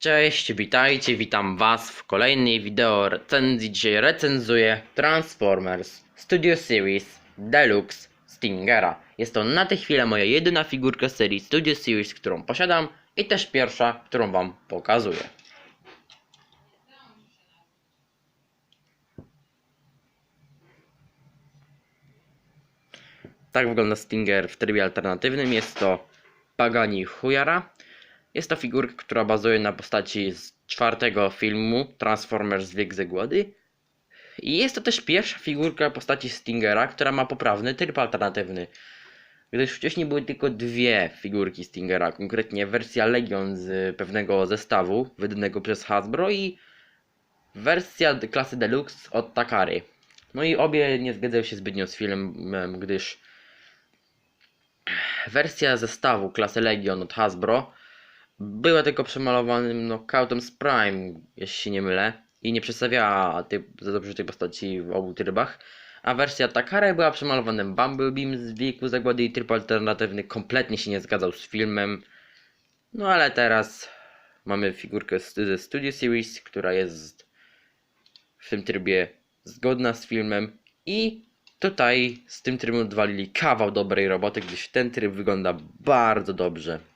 Cześć, witajcie, witam was w kolejnej wideo recenzji. Dzisiaj recenzuję Transformers Studio Series Deluxe Stingera. Jest to na tę chwilę moja jedyna figurka serii Studio Series, którą posiadam i też pierwsza, którą wam pokazuję. Tak wygląda Stinger w trybie alternatywnym. Jest to Pagani Huyara. Jest to figurka, która bazuje na postaci z czwartego filmu Transformers Wiek Zagłady. I jest to też pierwsza figurka postaci Stingera, która ma poprawny tryb alternatywny. Gdyż wcześniej były tylko dwie figurki Stingera, konkretnie wersja Legion z pewnego zestawu wydanego przez Hasbro i wersja klasy Deluxe od Takary. No i obie nie zgadzają się zbytnio z filmem, gdyż wersja zestawu klasy Legion od Hasbro była tylko przemalowanym knockoutem z Prime, jeśli się nie mylę, i nie przedstawiała tej, za dobrze tej postaci w obu trybach. A wersja Takara była przemalowanym Bumblebeam z wieku zagłady i tryb alternatywny kompletnie się nie zgadzał z filmem. No ale teraz mamy figurkę ze Studio Series, która jest w tym trybie zgodna z filmem i tutaj z tym trybem odwalili kawał dobrej roboty, gdyż ten tryb wygląda bardzo dobrze.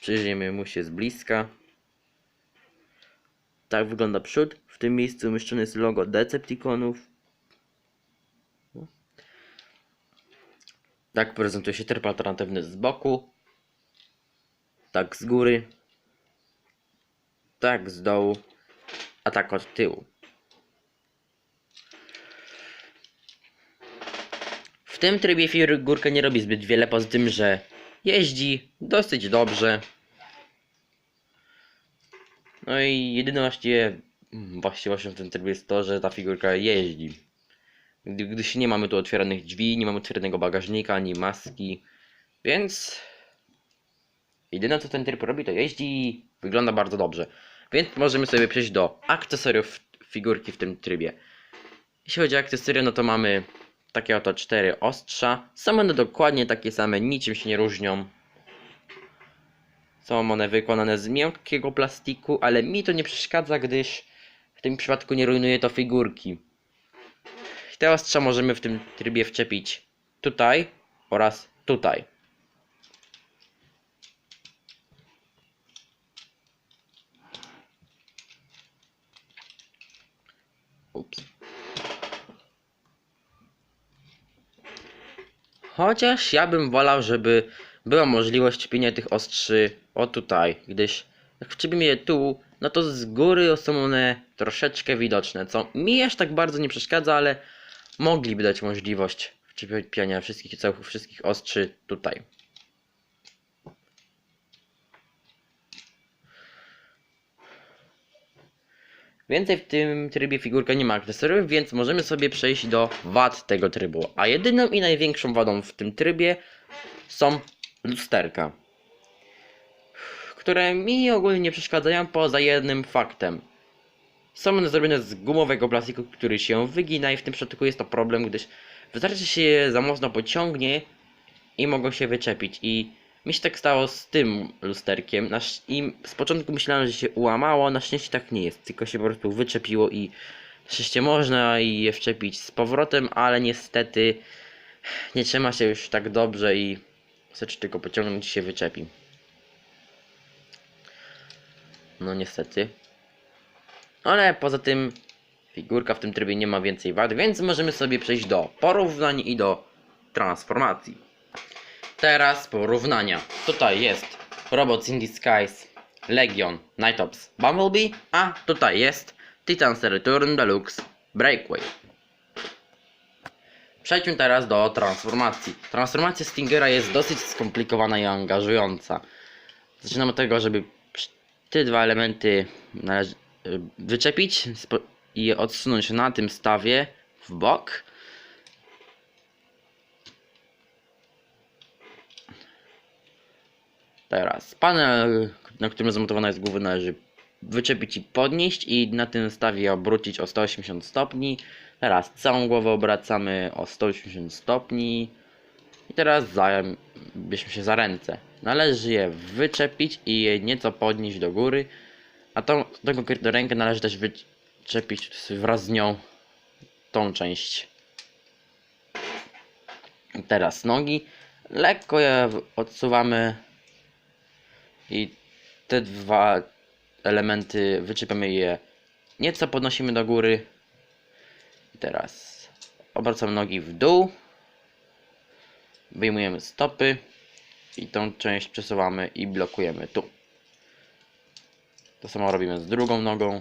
Przyjrzyjmy mu się z bliska. Tak wygląda przód. W tym miejscu umieszczone jest logo Decepticonów. Tak prezentuje się tryb alternatywny z boku. Tak z góry. Tak z dołu. A tak od tyłu. W tym trybie figurka nie robi zbyt wiele, poza tym, że jeździ dosyć dobrze. No i jedyną właściwie właściwością w tym trybie jest to, że ta figurka jeździ. Gdy, gdyż nie mamy tu otwieranych drzwi, nie mamy otwieranego bagażnika, ani maski, więc jedyne co ten tryb robi to jeździ i wygląda bardzo dobrze. Więc możemy sobie przejść do akcesoriów figurki w tym trybie. Jeśli chodzi o akcesoria, no to mamy takie oto cztery ostrza. Są one dokładnie takie same, niczym się nie różnią. Są one wykonane z miękkiego plastiku, ale mi to nie przeszkadza, gdyż w tym przypadku nie rujnuje to figurki. Te ostrza możemy w tym trybie wczepić tutaj oraz tutaj. Chociaż ja bym wolał, żeby była możliwość czepienia tych ostrzy o tutaj, gdyż jak wczepimy je tu, no to z góry są one troszeczkę widoczne, co mi aż tak bardzo nie przeszkadza, ale mogliby dać możliwość wczepiania wszystkich całych wszystkich ostrzy tutaj. Więcej w tym trybie figurka nie ma akcesoriów, więc możemy sobie przejść do wad tego trybu. A jedyną i największą wadą w tym trybie są lusterka, które mi ogólnie nie przeszkadzają poza jednym faktem. Są one zrobione z gumowego plastiku, który się wygina i w tym przypadku jest to problem, gdyż wystarczy się za mocno pociągnie i mogą się wyczepić i mi się tak stało z tym lusterkiem i z początku myślałem, że się ułamało, na szczęście tak nie jest, tylko się po prostu wyczepiło i szczęście można je wczepić z powrotem, ale niestety nie trzyma się już tak dobrze i wystarczy tylko pociągnąć i się wyczepi. No niestety. Ale poza tym figurka w tym trybie nie ma więcej wad, więc możemy sobie przejść do porównań i do transformacji. Teraz porównania. Tutaj jest Robots in Disguise, Legion, Nightops, Bumblebee, a tutaj jest Titans Return Deluxe Breakaway. Przejdźmy teraz do transformacji. Transformacja Stingera jest dosyć skomplikowana i angażująca. Zaczynamy od tego, żeby te dwa elementy należy y, wyczepić i odsunąć na tym stawie w bok. Teraz panel, na którym zamontowana jest głowa, należy wyczepić i podnieść i na tym stawie obrócić o 180 stopni. Teraz całą głowę obracamy o 180 stopni. I teraz zabierzmy się za ręce. Należy je wyczepić i je nieco podnieść do góry, A tą, tą konkretną rękę należy też wyczepić wraz z nią tą część. Teraz nogi. Lekko je odsuwamy i te dwa elementy wyczepiamy je nieco podnosimy do góry. I teraz obracamy nogi w dół. Wyjmujemy stopy i tą część przesuwamy i blokujemy tu. To samo robimy z drugą nogą.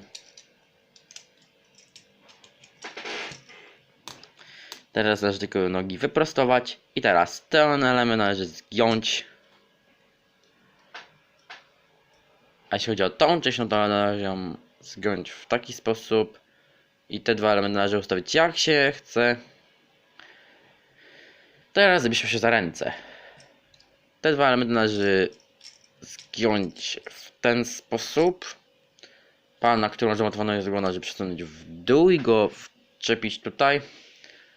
Teraz należy tylko nogi wyprostować i teraz ten element należy zgiąć. A jeśli chodzi o tą część, no to należy ją zgiąć w taki sposób. I te dwa elementy należy ustawić jak się chce. Teraz zabierzmy się za ręce. Te dwa elementy należy zgiąć w ten sposób. Pan, na którym zamontowano jest go należy przesunąć w dół i go wczepić tutaj.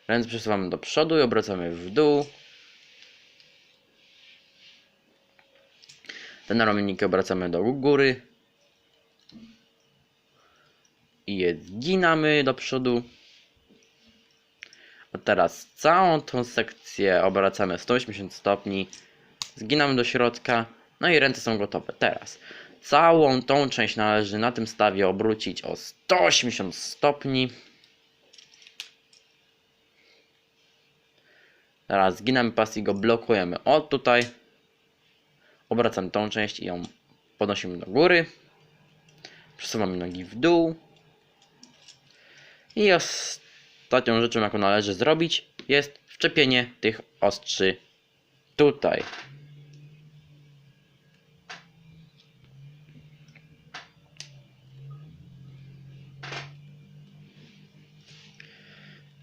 Ręce przesuwamy do przodu i obracamy w dół. Te naramienniki obracamy do góry. I je zginamy do przodu. A teraz całą tą sekcję obracamy 180 stopni. Zginamy do środka. No i ręce są gotowe. Teraz całą tą część należy na tym stawie obrócić o 180 stopni. Teraz zginamy pas i go blokujemy od tutaj. Obracamy tą część i ją podnosimy do góry. Przesuwamy nogi w dół. I ostatnią rzeczą, jaką należy zrobić, jest wczepienie tych ostrzy tutaj.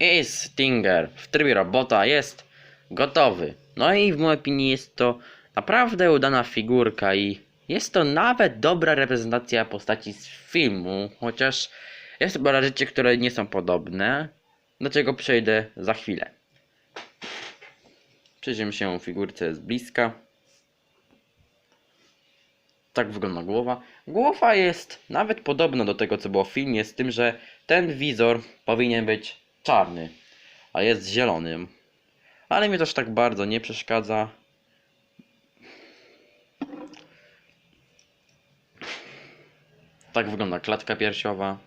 I Stinger w trybie robota jest gotowy. No i w mojej opinii jest to naprawdę udana figurka i jest to nawet dobra reprezentacja postaci z filmu, chociaż jest parę rzeczy, które nie są podobne, do czego przejdę za chwilę. Przyjrzymy się figurce z bliska. Tak wygląda głowa. Głowa jest nawet podobna do tego, co było w filmie, z tym, że ten wizor powinien być czarny, a jest zielonym. Ale mi też tak bardzo nie przeszkadza. Tak wygląda klatka piersiowa.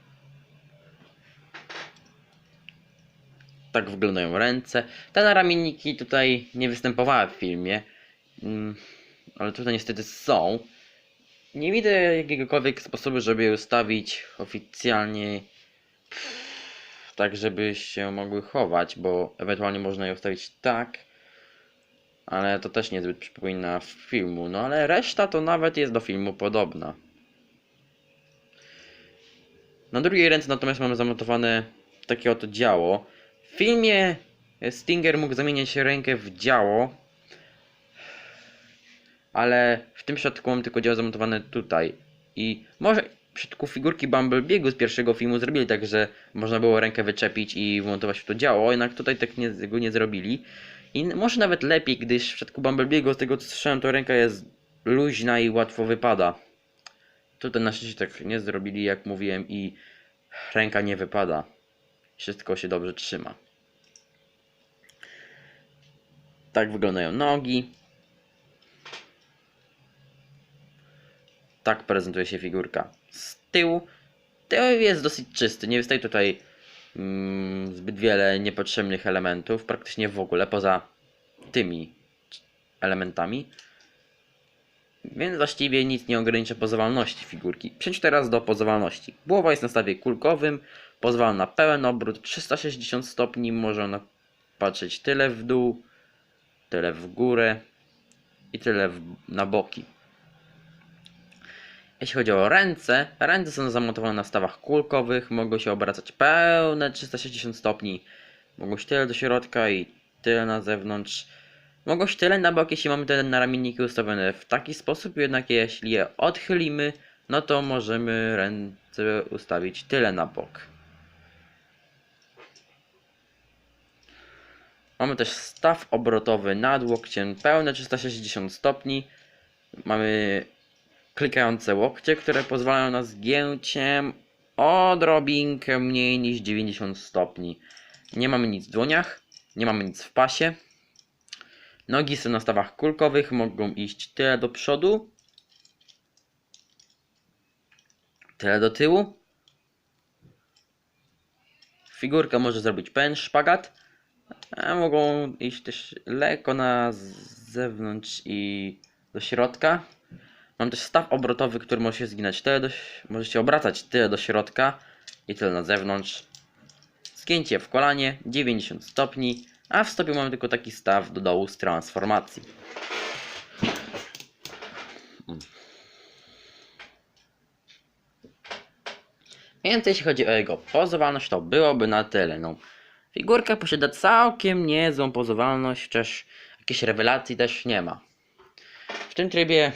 Tak wyglądają ręce. Te naramienniki tutaj nie występowały w filmie. Mm, Ale tutaj niestety są. Nie widzę jakiegokolwiek sposobu, żeby je ustawić oficjalnie tak, żeby się mogły chować, bo ewentualnie można je ustawić tak, ale to też niezbyt przypomina filmu, no ale reszta to nawet jest do filmu podobna. Na drugiej ręce natomiast mamy zamontowane takie oto działo. W filmie Stinger mógł zamieniać rękę w działo, ale w tym przypadku mam tylko działo zamontowane tutaj. I może w przypadku figurki Bumblebee'gu z pierwszego filmu zrobili tak, że można było rękę wyczepić i wmontować w to działo, jednak tutaj tak nie, tego nie zrobili. I może nawet lepiej, gdyż w przypadku Bumblebee'gu z tego co słyszałem, to ręka jest luźna i łatwo wypada. Tutaj na szczęście tak nie zrobili, jak mówiłem, i ręka nie wypada. Wszystko się dobrze trzyma. Tak wyglądają nogi. Tak prezentuje się figurka z tyłu. Tył jest dosyć czysty, nie wystaje tutaj mm, zbyt wiele niepotrzebnych elementów, praktycznie w ogóle, poza tymi elementami. Więc właściwie nic nie ogranicza pozowalności figurki. Przejdź teraz do pozowalności. Głowa jest na stawie kulkowym, pozwala na pełen obrót 360 stopni, może ona patrzeć tyle w dół, tyle w górę i tyle w, na boki. Jeśli chodzi o ręce, ręce są zamontowane na stawach kulkowych, mogą się obracać pełne 360 stopni. Mogą się tyle do środka i tyle na zewnątrz. Mogą tyle na bok, jeśli mamy te naramienniki ustawione w taki sposób, jednak jeśli je odchylimy, no to możemy ręce ustawić tyle na bok. Mamy też staw obrotowy nad łokciem, pełne 360 stopni. Mamy klikające łokcie, które pozwalają na zgięcie odrobinkę mniej niż 90 stopni. Nie mamy nic w dłoniach, nie mamy nic w pasie. Nogi są na stawach kulkowych, mogą iść tyle do przodu, tyle do tyłu. Figurka może zrobić pełen szpagat, a mogą iść też lekko na zewnątrz i do środka. Mam też staw obrotowy, który może się zginać tyle do, może się obracać tyle do środka i tyle na zewnątrz. Zgięcie w kolanie 90 stopni, a w stopie mamy tylko taki staw do dołu z transformacji. Mm. Więc jeśli chodzi o jego pozowalność, to byłoby na tyle. No, figurka posiada całkiem niezłą pozowalność, chociaż jakiejś rewelacji też nie ma. W tym trybie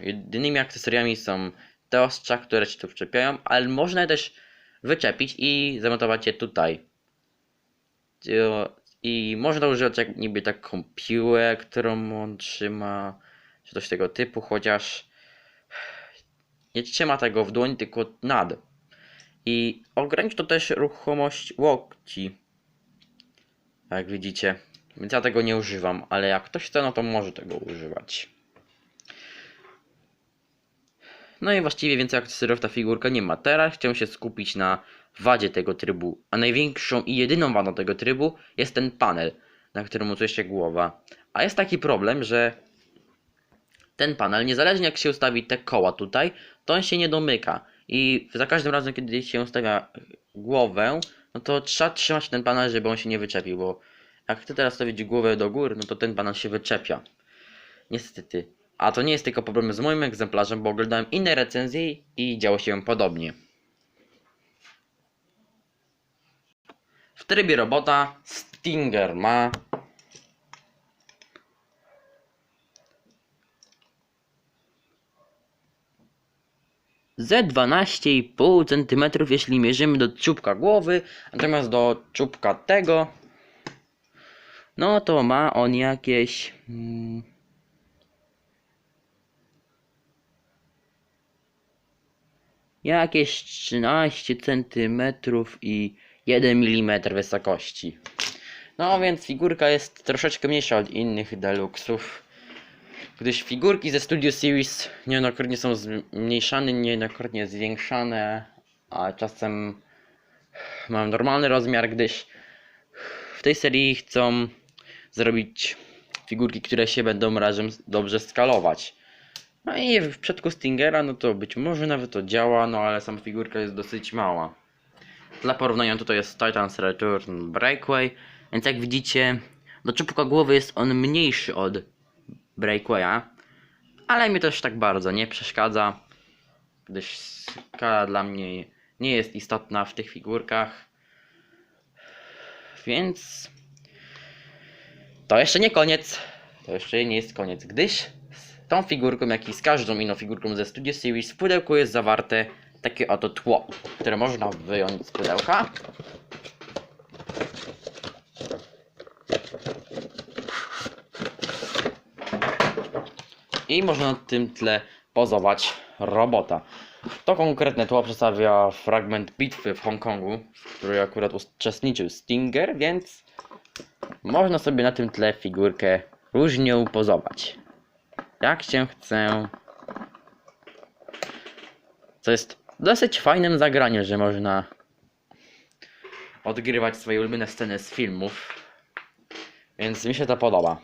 jedynymi akcesoriami są te ostrza, które się tu wczepiają, ale można je też wyczepić i zamontować je tutaj. I można używać jak niby taką piłę, którą on trzyma, czy coś tego typu, chociaż nie trzyma tego w dłoni, tylko nad. I ogranicza to też ruchomość łokci. Jak widzicie. Więc ja tego nie używam, ale jak ktoś chce, no to może tego używać. No i właściwie więcej akcesoriów ta figurka nie ma. Teraz chciałem się skupić na wadzie tego trybu. A największą i jedyną wadą tego trybu jest ten panel, na którym montuje się głowa. A jest taki problem, że ten panel, niezależnie jak się ustawi te koła tutaj, to on się nie domyka. I za każdym razem, kiedy się ustawia głowę, no to trzeba trzymać ten panel, żeby on się nie wyczepił, bo jak chcę teraz stawić głowę do góry, no to ten panel się wyczepia. Niestety. A to nie jest tylko problem z moim egzemplarzem, bo oglądałem inne recenzje i działo się podobnie. W trybie robota Stinger ma ze 12,5 cm jeśli mierzymy do czubka głowy, natomiast do czubka tego no to ma on jakieś jakieś 13 cm i 1 mm wysokości. No więc figurka jest troszeczkę mniejsza od innych deluxów, gdyż figurki ze Studio Series niejednokrotnie są zmniejszane, niejednokrotnie zwiększane, a czasem mają normalny rozmiar, gdyż w tej serii chcą zrobić figurki, które się będą razem dobrze skalować. No i w przypadku Stingera, no to być może nawet to działa, no ale sama figurka jest dosyć mała. Dla porównania tutaj jest Titan's Return Breakaway, więc jak widzicie, do czubka głowy jest on mniejszy od Breakawaya, ale mi też tak bardzo nie przeszkadza, gdyż skala dla mnie nie jest istotna w tych figurkach. Więc to jeszcze nie koniec. To jeszcze nie jest koniec, gdyż tą figurką, jak i z każdą inną figurką ze Studio Series w pudełku jest zawarte takie oto tło, które można wyjąć z pudełka. I można na tym tle pozować robota. To konkretne tło przedstawia fragment bitwy w Hongkongu, w której akurat uczestniczył Stinger, więc można sobie na tym tle figurkę różnie upozować. Jak się chce. Co jest dosyć fajnym zagraniem, że można odgrywać swoje ulubione sceny z filmów. Więc mi się to podoba.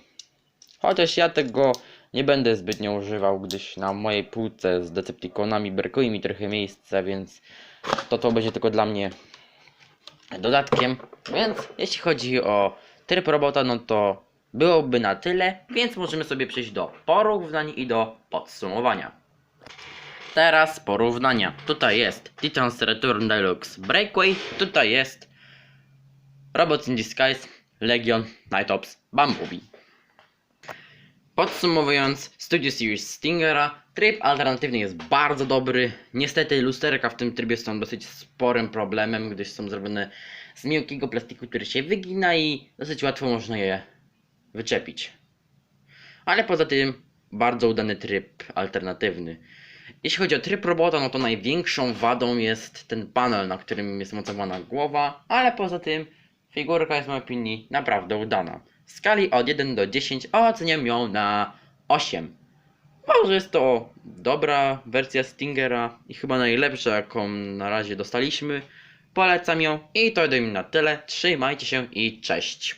Chociaż ja tego nie będę zbytnio używał, gdyż na mojej półce z Decepticonami brakuje mi trochę miejsca, więc to to będzie tylko dla mnie dodatkiem. Więc jeśli chodzi o tryb robota, no to byłoby na tyle, więc możemy sobie przejść do porównań i do podsumowania. Teraz porównania. Tutaj jest Titan's Return Deluxe Breakaway, tutaj jest Robots in Disguise, Legion, Night Ops, Bumblebee. Podsumowując, Studio Series Stingera, tryb alternatywny jest bardzo dobry. Niestety lusterka w tym trybie są dosyć sporym problemem, gdyż są zrobione z miękkiego plastiku, który się wygina i dosyć łatwo można je wyczepić. Ale poza tym bardzo udany tryb alternatywny. Jeśli chodzi o tryb robota, no to największą wadą jest ten panel, na którym jest mocowana głowa, ale poza tym figurka jest w mojej opinii naprawdę udana. W skali od 1 do 10 oceniam ją na 8. Uważam, że jest to dobra wersja Stingera i chyba najlepsza, jaką na razie dostaliśmy. Polecam ją i to ode mnie na tyle. Trzymajcie się i cześć.